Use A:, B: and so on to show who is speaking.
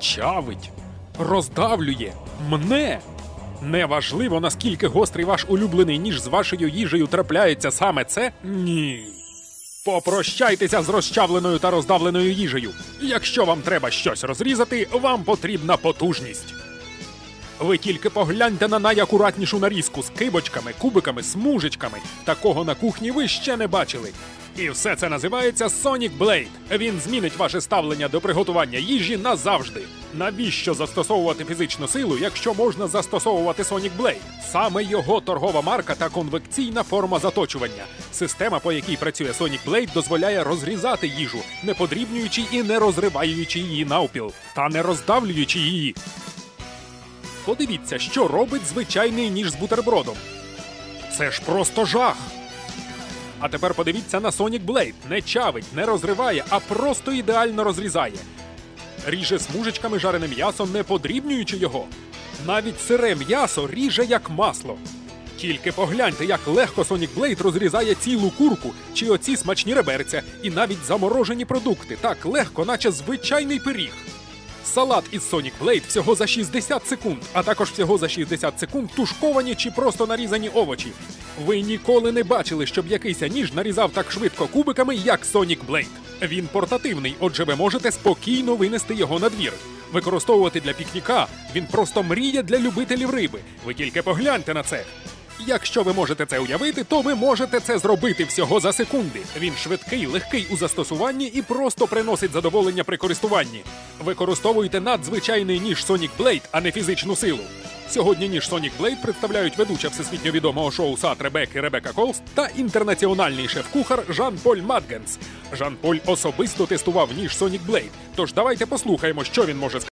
A: чавить, роздавлює мене. Неважливо, наскільки гострий ваш улюблений ніж з вашою їжею трапляється саме це. Ні. Попрощайтеся з розчавленою та роздавленою їжею. Якщо вам треба щось розрізати, вам потрібна потужність. Ви тільки погляньте на найакуратнішу нарізку з кибочками, кубиками, смужечками. Такого на кухні ви ще не бачили. І все це називається Sonic Blade. Він змінить ваше ставлення до приготування їжі назавжди. Навіщо застосовувати фізичну силу, якщо можна застосовувати Sonic Blade? Саме його торгова марка та конвекційна форма заточування. Система, по якій працює Sonic Blade, дозволяє розрізати їжу, не подрібнюючи і не розриваючи її навпіл, та не роздавлюючи її. Подивіться, що робить звичайний ніж з бутербродом. Це ж просто жах. А тепер подивіться на Sonic Blade. Не чавить, не розриває, а просто ідеально розрізає. Ріже смужечками жарене м'ясо, не подрібнюючи його. Навіть сире м'ясо ріже як масло. Тільки погляньте, як легко Sonic Blade розрізає цілу курку чи оці смачні реберця, і навіть заморожені продукти так легко, наче звичайний пиріг. Салат із Sonic Blade всього за 60 секунд, а також всього за 60 секунд тушковані чи просто нарізані овочі. Ви ніколи не бачили, щоб якийсь ніж нарізав так швидко кубиками, як Sonic Blade. Він портативний, отже, ви можете спокійно винести його на двір. Використовувати для пікніка він просто мріє для любителів риби. Ви тільки погляньте на це. Якщо ви можете це уявити, то ви можете це зробити всього за секунди. Він швидкий, легкий у застосуванні і просто приносить задоволення при користуванні. Використовуйте надзвичайний ніж Sonic Blade, а не фізичну силу. Сьогодні ніж Sonic Blade представляють ведуча всесвітньо відомого шоу Сад Ребекки Ребека Колс та інтернаціональний шеф-кухар Жан-Поль Мадгенс. Жан-Поль особисто тестував ніж Sonic Blade. Тож давайте послухаємо, що він може сказати.